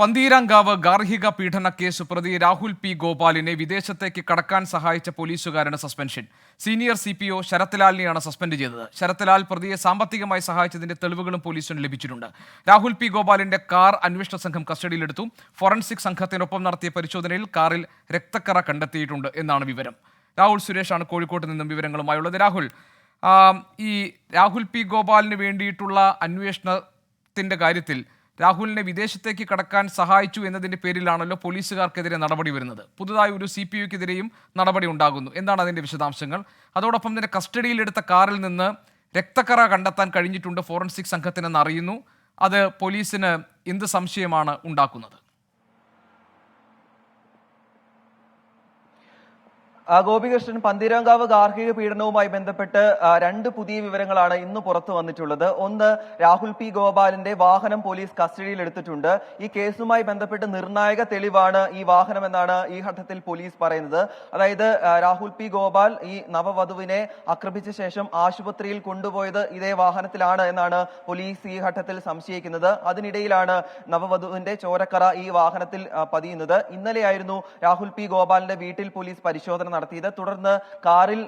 പന്തീരാങ്കാവ് ഗാർഹിക പീഡന കേസ് പ്രതി രാഹുൽ പി ഗോപാലിനെ വിദേശത്തേക്ക് കടക്കാൻ സഹായിച്ച പോലീസുകാരന് suspension. Senior C P O ശരത്ലാലിനെയാണ് suspend ചെയ്തത്. ശരത്ലാൽ പ്രതിയെ സാമ്പത്തികമായി സഹായിച്ചതിന്റെ തെളിവുകളും പോലീസിന് ലഭിച്ചിട്ടുണ്ട്. രാഹുൽ പി ഗോപാലിന്റെ കാർ അന്വേഷണ സംഘം കസ്റ്റഡിയിലെടുത്തു. ഫോറൻസിക് സംഘത്തിനൊപ്പം നടത്തിയ പരിശോധനയിൽ കാറിൽ രക്തക്കറ കണ്ടെത്തിയിട്ടുണ്ട് എന്നാണ് വിവരം. രാഹുൽ സുരേഷാണ് കോഴിക്കോട്ട് നിന്നും വിവരങ്ങളുമായുള്ളത്. രാഹുൽ ഈ രാഹുൽ പി ഗോപാലിന് വേണ്ടിയിട്ടുള്ള അന്വേഷണത്തിന്റെ കാര്യത്തിൽ രാഹുലിനെ വിദേശത്തേക്ക് കടക്കാൻ സഹായിച്ചു എന്നതിന്റെ പേരിലാണല്ലോ പോലീസുകാർക്കെതിരെ നടപടി വരുന്നത്. പുതുതായി ഒരു സി പി യുക്കെതിരെയും നടപടി ഉണ്ടാകുന്നു. എന്താണ് അതിന്റെ വിശദാംശങ്ങൾ? അതോടൊപ്പം തന്നെ കസ്റ്റഡിയിലെടുത്ത കാറിൽ നിന്ന് രക്തക്കറ കണ്ടെത്താൻ കഴിഞ്ഞിട്ടുണ്ട് ഫോറൻസിക് സംഘത്തിനെന്ന് അറിയുന്നു. അത് പോലീസിന് എന്ത് സംശയമാണ് ഉണ്ടാക്കുന്നത്? ഗോപികൃഷ്ണൻ പന്തീരാങ്കാവ് ഗാർഹിക പീഡനവുമായി ബന്ധപ്പെട്ട് രണ്ട് പുതിയ വിവരങ്ങളാണ് ഇന്ന് പുറത്തു വന്നിട്ടുള്ളത്. ഒന്ന് രാഹുൽ പി. ഗോപാലിന്റെ വാഹനം പോലീസ് കസ്റ്റഡിയിൽ എടുത്തിട്ടുണ്ട്. ഈ കേസുമായി ബന്ധപ്പെട്ട് നിർണായക തെളിവാണ് ഈ വാഹനം എന്നാണ് ഈ ഘട്ടത്തിൽ പോലീസ് പറയുന്നത്. അതായത് രാഹുൽ പി. ഗോപാൽ ഈ നവവധുവിനെ ആക്രമിച്ച ശേഷം ആശുപത്രിയിൽ കൊണ്ടുപോയത് ഇതേ വാഹനത്തിലാണ് എന്നാണ് പോലീസ് ഈ ഘട്ടത്തിൽ സംശയിക്കുന്നത്. അതിനിടയിലാണ് നവവധുവിന്റെ ചോരക്കറ ഈ വാഹനത്തിൽ പതിയുന്നത്. ഇന്നലെയായിരുന്നു രാഹുൽ പി. ഗോപാലിന്റെ വീട്ടിൽ പോലീസ് പരിശോധന നടത്തിയത്. തുടർന്ന് കാറിൽ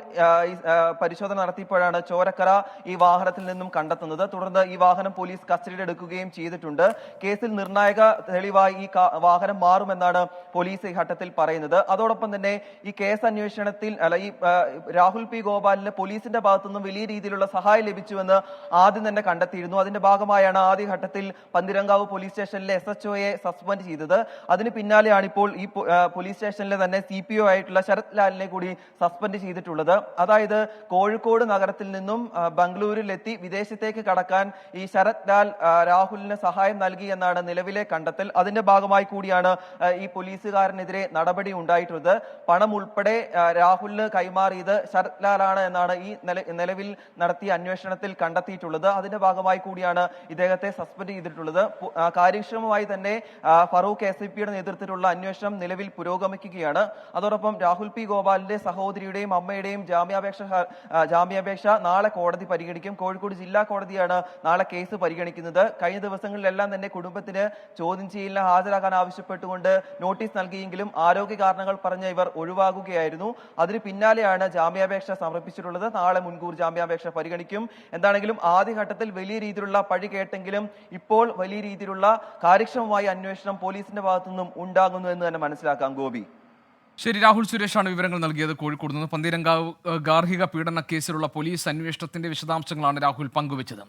പരിശോധന നടത്തിയപ്പോഴാണ് ചോരക്കര ഈ വാഹനത്തിൽ നിന്നും കണ്ടെത്തുന്നത്. തുടർന്ന് ഈ വാഹനം പോലീസ് കസ്റ്റഡിയിൽ എടുക്കുകയും ചെയ്തിട്ടുണ്ട്. കേസിൽ നിർണായക തെളിവായി ഈ വാഹനം മാറുമെന്നാണ് പോലീസ് ഈ ഘട്ടത്തിൽ പറയുന്നത്. അതോടൊപ്പം തന്നെ ഈ കേസ് അന്വേഷണത്തിൽ അല്ല ഈ രാഹുൽ പി ഗോപാലിന് പോലീസിന്റെ ഭാഗത്തുനിന്നും വലിയ രീതിയിലുള്ള സഹായം ലഭിച്ചുവെന്ന് ആദ്യം തന്നെ കണ്ടെത്തിയിരുന്നു. അതിന്റെ ഭാഗമായാണ് ആദ്യ ഘട്ടത്തിൽ പന്തിരങ്കാവ് പോലീസ് സ്റ്റേഷനിലെ എസ് എച്ച് ഒയെ സസ്പെൻഡ് ചെയ്തത്. അതിന് പിന്നാലെയാണ് ഇപ്പോൾ ഈ പോലീസ് സ്റ്റേഷനിലെ തന്നെ സി പി ഒ ആയിട്ടുള്ള ശരത് ലാലിനെ കൂടി സസ്പെൻഡ് ചെയ്തിട്ടുള്ളത്. അതായത് കോഴിക്കോട് നഗരത്തിൽ നിന്നും ബംഗളൂരിലെത്തി വിദേശത്തേക്ക് കടക്കാൻ ഈ ശരത് ലാൽ രാഹുലിന് സഹായം നൽകി എന്നാണ് നിലവിലെ കണ്ടെത്തൽ. അതിന്റെ ഭാഗമായി കൂടിയാണ് ഈ പോലീസുകാരനെതിരെ നടപടി ഉണ്ടായിട്ടുള്ളത്. പണം ഉൾപ്പെടെ രാഹുലിന് കൈമാറിയത് ശരത് ലാലാണ് എന്നാണ് ഈ നിലവിൽ നടത്തിയ അന്വേഷണത്തിൽ കണ്ടെത്തിയിട്ടുള്ളത്. അതിന്റെ ഭാഗമായി കൂടിയാണ് ഇദ്ദേഹത്തെ സസ്പെൻഡ് ചെയ്തിട്ടുള്ളത്. കാര്യക്ഷമമായി തന്നെ ഫറൂഖ് എസ് നേതൃത്വത്തിലുള്ള അന്വേഷണം നിലവിൽ പുരോഗമിക്കുകയാണ്. അതോടൊപ്പം രാഹുൽ പി ഗോപാലിന്റെ സഹോദരിയുടെയും അമ്മയുടെയും ജാമ്യാപേക്ഷ ജാമ്യാപേക്ഷ നാളെ കോടതി പരിഗണിക്കും. കോഴിക്കോട് ജില്ലാ കോടതിയാണ് നാളെ കേസ് പരിഗണിക്കുന്നത്. കഴിഞ്ഞ ദിവസങ്ങളിലെല്ലാം തന്നെ കുടുംബത്തിന് ചോദ്യം ചെയ്യലിന് ഹാജരാകാൻ ആവശ്യപ്പെട്ടുകൊണ്ട് നോട്ടീസ് നൽകിയെങ്കിലും ആരോഗ്യ കാരണങ്ങൾ പറഞ്ഞ ഇവർ ഒഴിവാകുകയായിരുന്നു. അതിന് പിന്നാലെയാണ് ജാമ്യാപേക്ഷ സമർപ്പിച്ചിട്ടുള്ളത്. നാളെ മുൻകൂർ ജാമ്യാപേക്ഷ പരിഗണിക്കും. എന്താണെങ്കിലും ആദ്യഘട്ടത്തിൽ വലിയ രീതിയിലുള്ള പഴി കേട്ടെങ്കിലും ഇപ്പോൾ വലിയ രീതിയിലുള്ള കാര്യക്ഷമമായ അന്വേഷണം പോലീസിന്റെ ഭാഗത്തുനിന്നും ഉണ്ടാകുന്നു എന്ന് തന്നെ മനസ്സിലാക്കാം ഗോപി. ശരി രാഹുൽ സുരേഷാണ് വിവരങ്ങൾ നൽകിയത് കോഴിക്കോട് നിന്ന്. പന്തീരങ്കാവ് ഗാർഹിക പീഡന കേസിലുള്ള പോലീസ് അന്വേഷണത്തിന്റെ വിശദാംശങ്ങളാണ് രാഹുൽ പങ്കുവച്ചത്.